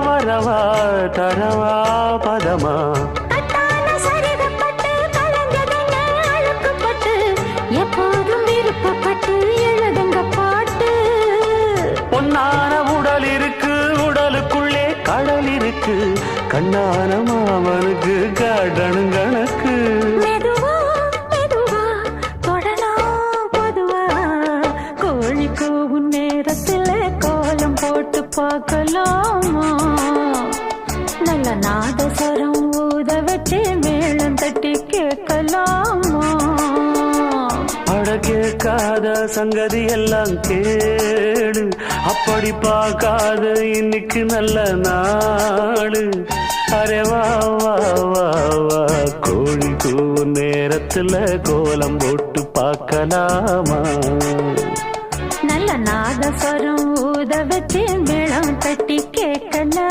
வரவா தரவா பதமா? எப்போதும் விருப்பப்பட்டு எழுதுங்க பாட்டு. பொன்னான உடல் இருக்கு உடலுக்குள்ளே கடல் இருக்கு. கண்ணான மாமனுக்கு காட்டணும் கணக்கு. நேரத்துல போட்டு பார்க்கலாமா? நல்ல நாதஸ்வரம் ஊத வச்சு மேளம் தட்டி கேட்கலாமா? அட கேட்காத சங்கதி எல்லாம் கேடு அப்படி பார்க்காத இன்னைக்கு நல்ல நாடு அரே வா வா வா வா. கோழி கூவும் நேரத்துல கோலம் போட்டு பார்க்கலாமா? நல்ல நாதஸ்வரம்